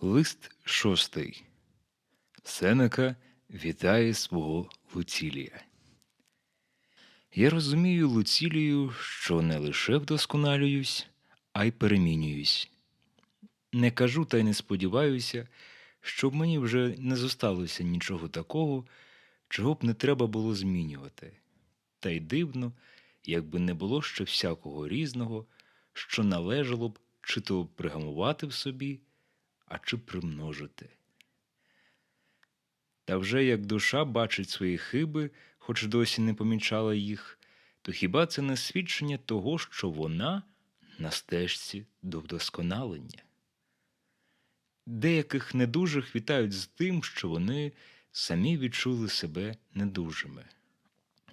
Лист шостий. Сенека вітає свого Луцілія. Я розумію, Луцілію, що не лише вдосконалююсь, а й перемінююсь. Не кажу та й не сподіваюся, щоб мені вже не зосталося нічого такого, чого б не треба було змінювати. Та й дивно, якби не було ще всякого різного, що належало б чи то пригамувати в собі, а чи примножити. Та вже як душа бачить свої хиби, хоч досі не помічала їх, то хіба це не свідчення того, що вона на стежці до вдосконалення? Деяких недужих вітають з тим, що вони самі відчули себе недужими.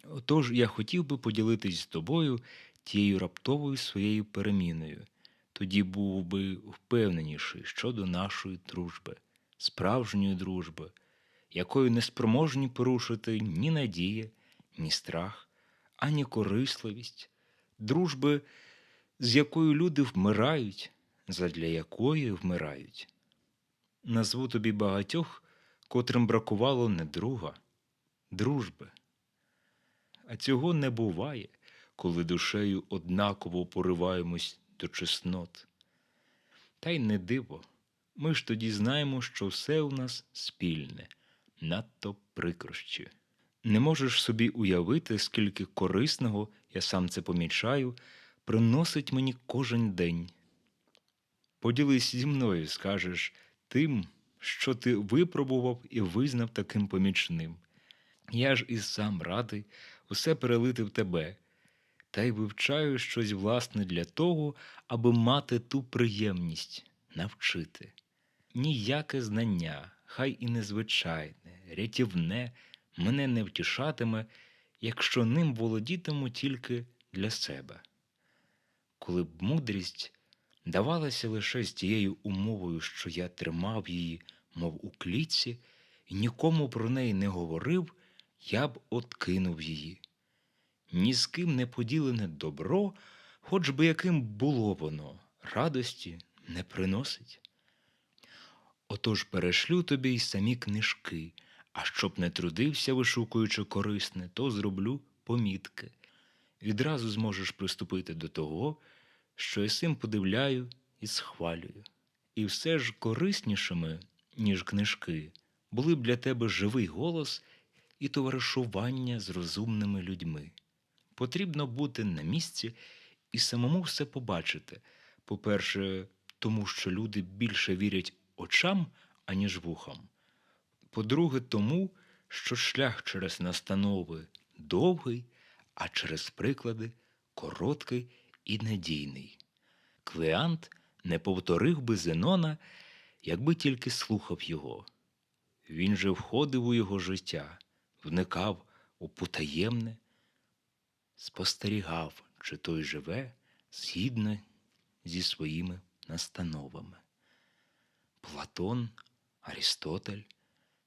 Отож я хотів би поділитись з тобою тією раптовою своєю переміною, тоді був би впевненіший щодо нашої дружби, справжньої дружби, якою не спроможні порушити ні надія, ні страх, ані корисливість, дружби, з якою люди вмирають, задля якої вмирають. Назву тобі багатьох, котрим бракувало не друга, дружби. А цього не буває, коли душею однаково пориваємось до чеснот. Та й не диво, ми ж тоді знаємо, що все у нас спільне, надто прикрощі. Не можеш собі уявити, скільки корисного, я сам це помічаю, приносить мені кожен день. Поділись зі мною, скажеш, тим, що ти випробував і визнав таким помічним. Я ж і сам радий усе перелити в тебе, та й вивчаю щось власне для того, аби мати ту приємність навчити. Ніяке знання, хай і незвичайне, рятівне, мене не втішатиме, якщо ним володітиму тільки для себе. Коли б мудрість давалася лише з тією умовою, що я тримав її, мов у клітці, і нікому про неї не говорив, я б откинув її. Ні з ким не поділене добро, хоч би яким було воно, радості не приносить. Отож перешлю тобі й самі книжки, а щоб не трудився, вишукуючи корисне, то зроблю помітки. Відразу зможеш приступити до того, що я сим подивляю і схвалюю. І все ж кориснішими, ніж книжки, були б для тебе живий голос і товаришування з розумними людьми. Потрібно бути на місці і самому все побачити. По-перше, тому що люди більше вірять очам, аніж вухам. По-друге, тому, що шлях через настанови довгий, а через приклади короткий і надійний. Клеант не повторив би Зенона, якби тільки слухав його. Він же входив у його життя, вникав у потаємне, спостерігав, чи той живе згідно зі своїми настановами. Платон, Арістотель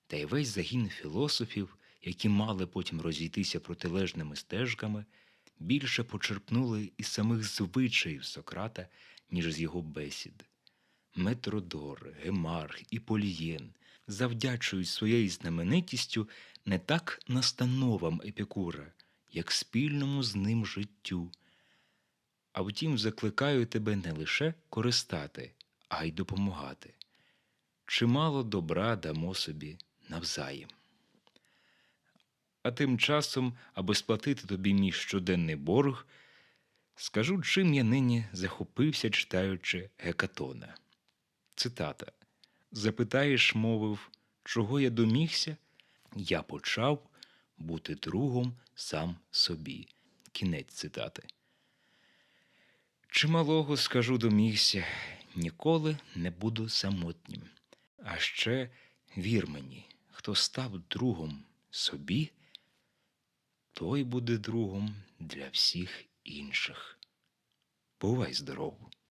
та й весь загін філософів, які мали потім розійтися протилежними стежками, більше почерпнули із самих звичаїв Сократа, ніж з його бесід. Метродор, Гемарх і Полієн завдячують своєю знаменитістю не так настановам Епікура, як спільному з ним життю. А втім, закликаю тебе не лише користати, а й допомагати. Чимало добра дамо собі навзаєм. А тим часом, аби сплатити тобі мій щоденний борг, скажу, чим я нині захопився, читаючи Гекатона. Цитата Запитаєш, мовив, чого я домігся? Я почав бути другом сам собі. Кінець цитати. Чималого скажу домігся, ніколи не буду самотнім. А ще вір мені, хто став другом собі, той буде другом для всіх інших. Бувай здоров!